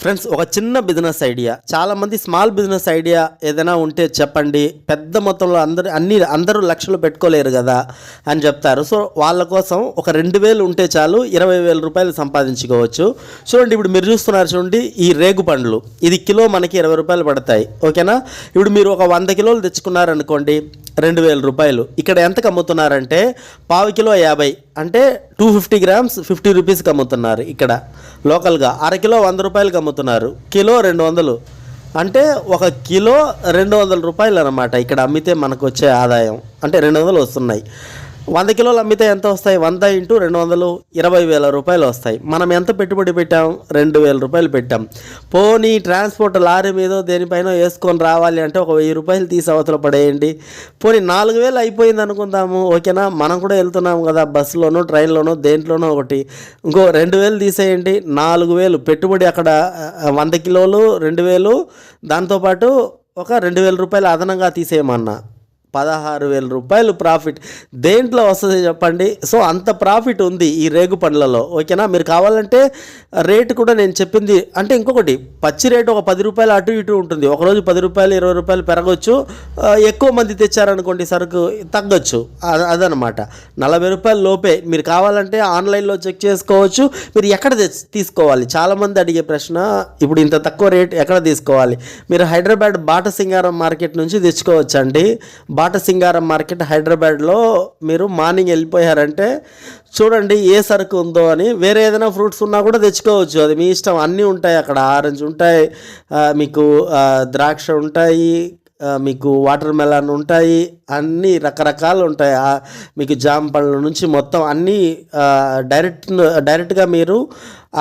Friends ఒక చిన్న business idea చాలామంది స్మాల్ బిజినెస్ ఐడియా ఏదైనా ఉంటే చెప్పండి. పెద్ద మొత్తంలో అందరు అన్ని అందరూ లక్షలు పెట్టుకోలేరు కదా అని చెప్తారు. సో వాళ్ళ కోసం ఒక రెండు వేలు ఉంటే చాలు ఇరవై వేల రూపాయలు సంపాదించుకోవచ్చు. చూడండి ఇప్పుడు మీరు చూస్తున్నారు చూడండి ఈ రేగు పండ్లు. ఇది కిలో మనకి ఇరవై రూపాయలు పడతాయి. ఓకేనా? ఇప్పుడు మీరు ఒక వంద కిలోలు తెచ్చుకున్నారనుకోండి రెండు వేల రూపాయలు. ఇక్కడ ఎంతకు అమ్ముతున్నారంటే పావు కిలో యాభై. అంటే టూ ఫిఫ్టీ గ్రామ్స్ ఫిఫ్టీ రూపీస్కి అమ్ముతున్నారు ఇక్కడ. లోకల్గా అరకిలో వంద రూపాయలకి అమ్ముతున్నారు కిలో రెండు వందలు. అంటే ఒక కిలో రెండు వందల రూపాయలు అనమాట ఇక్కడ అమ్మితే మనకు వచ్చే ఆదాయం. అంటే రెండు వందలు వస్తున్నాయి. వంద కిలోలు అమ్మితే ఎంత వస్తాయి? వంద ఇంటూ రెండు వందలు ఇరవై వేల రూపాయలు వస్తాయి. మనం ఎంత పెట్టుబడి పెట్టాం? రెండు వేల రూపాయలు పెట్టాం. పోనీ ట్రాన్స్పోర్ట్ లారీ మీద దేనిపైన వేసుకొని రావాలి అంటే ఒక వెయ్యి రూపాయలు తీసి అవతల పడేయండి. పోనీ నాలుగు వేలు అయిపోయింది అనుకుందాము. ఓకేనా? మనం కూడా వెళ్తున్నాం కదా బస్సులోనో ట్రైన్లోనో దేంట్లోనో ఒకటి. ఇంకో రెండు వేలు తీసేయండి. నాలుగు వేలు పెట్టుబడి అక్కడ వంద కిలోలు రెండు వేలు. దాంతోపాటు ఒక రెండు వేల రూపాయలు అదనంగా తీసేయమన్నా. పదహారు వేల రూపాయలు ప్రాఫిట్. దేంట్లో వస్తుంది చెప్పండి? సో అంత ప్రాఫిట్ ఉంది ఈ రేగు పండ్లలో. ఓకేనా? మీరు కావాలంటే రేటు కూడా నేను చెప్పింది. అంటే ఇంకొకటి పచ్చి రేటు ఒక పది రూపాయలు అటు ఇటు ఉంటుంది. ఒకరోజు పది రూపాయలు ఇరవై రూపాయలు పెరగచ్చు. ఎక్కువ మంది తెచ్చారనుకోండి సరుకు తగ్గొచ్చు. అదనమాట. నలభై రూపాయలు లోపే. మీరు కావాలంటే ఆన్లైన్లో చెక్ చేసుకోవచ్చు. మీరు ఎక్కడ తీసుకోవాలి? చాలామంది అడిగే ప్రశ్న ఇప్పుడు ఇంత తక్కువ రేట్ ఎక్కడ తీసుకోవాలి? మీరు హైదరాబాద్ బాట సింగారం మార్కెట్ నుంచి తెచ్చుకోవచ్చండి. బాట సింగారం మార్కెట్ హైదరాబాద్లో మీరు మార్నింగ్ వెళ్ళిపోయారంటే చూడండి ఏ సరుకు ఉందో అని వేరే ఏదైనా ఫ్రూట్స్ ఉన్నా కూడా తెచ్చుకోవచ్చు. అది మీ ఇష్టం. అన్నీ ఉంటాయి అక్కడ. ఆరెంజ్ ఉంటాయి మీకు ద్రాక్ష ఉంటాయి మీకు వాటర్ మెలన్ ఉంటాయి అన్నీ రకరకాలు ఉంటాయి. ఆ, మీకు జామ పళ్ళ నుంచి మొత్తం అన్నీ డైరెక్ట్ డైరెక్ట్గా మీరు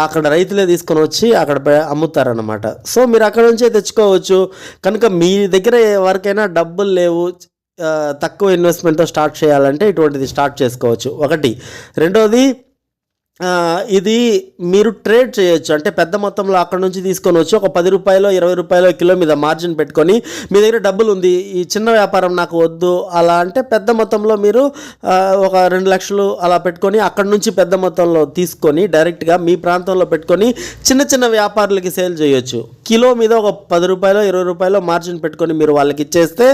అక్కడ రైతులే తీసుకొని వచ్చి అక్కడ అమ్ముతారనమాట సో మీరు అక్కడ నుంచే తెచ్చుకోవచ్చు. కనుక మీ దగ్గర ఎవరికైనా డబ్బులు లేవు. తక్కువ ఇన్వెస్ట్మెంట్తో స్టార్ట్ చేయాలంటే ఇటువంటిది స్టార్ట్ చేసుకోవచ్చు. ఒకటి. రెండోది ఇది మీరు ట్రేడ్ చేయొచ్చు. అంటే పెద్ద మొత్తంలో అక్కడ నుంచి తీసుకొని వచ్చి ఒక పది రూపాయలు ఇరవై రూపాయలు కిలో మీద మార్జిన్ పెట్టుకొని మీ దగ్గర డబ్బులు ఉంది. ఈ చిన్న వ్యాపారం నాకు వద్దు. అలా అంటే పెద్ద మొత్తంలో మీరు ఒక రెండు లక్షలు అలా పెట్టుకొని అక్కడ నుంచి పెద్ద మొత్తంలో తీసుకొని డైరెక్ట్గా మీ ప్రాంతంలో పెట్టుకొని చిన్న చిన్న వ్యాపారులకి సేల్ చేయొచ్చు. కిలో మీద ఒక పది రూపాయలు ఇరవై రూపాయలు మార్జిన్ పెట్టుకొని మీరు వాళ్ళకి ఇచ్చేస్తే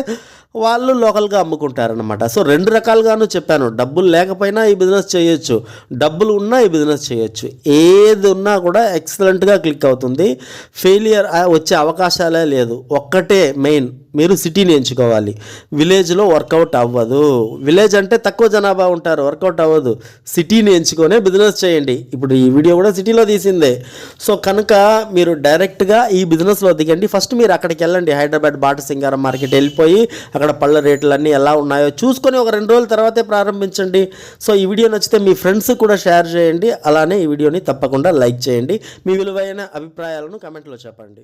వాళ్ళు లోకల్గా అమ్ముకుంటారనమాట సో రెండు రకాలుగాను చెప్పాను. డబ్బులు లేకపోయినా ఈ బిజినెస్ చేయొచ్చు. డబ్బులు ఉన్నా ఈ బిజినెస్ చేయొచ్చు. ఏది ఉన్నా కూడా ఎక్సలెంట్గా క్లిక్ అవుతుంది. ఫెయిలియర్ వచ్చే అవకాశాలే లేదు. ఒక్కటే మెయిన్. మీరు సిటీని ఎంచుకోవాలి. విలేజ్లో వర్కౌట్ అవ్వదు. విలేజ్ అంటే తక్కువ జనాభా ఉంటారు. వర్కౌట్ అవ్వదు. సిటీని ఎంచుకొనే బిజినెస్ చేయండి. ఇప్పుడు ఈ వీడియో కూడా సిటీలో తీసిందే. సో కనుక మీరు డైరెక్ట్గా ఈ బిజినెస్లో దిగండి. ఫస్ట్ మీరు అక్కడికి వెళ్ళండి. హైదరాబాద్ బాట సింగారం మార్కెట్ వెళ్ళిపోయి అక్కడ పళ్ళ రేట్లు అన్నీ ఎలా ఉన్నాయో చూసుకొని ఒక రెండు రోజుల తర్వాతే ప్రారంభించండి. సో ఈ వీడియో నచ్చితే మీ ఫ్రెండ్స్ కూడా షేర్ చేయండి. అలానే ఈ వీడియోని తప్పకుండా లైక్ చేయండి. మీ విలువైన అభిప్రాయాలను కమెంట్లో చెప్పండి.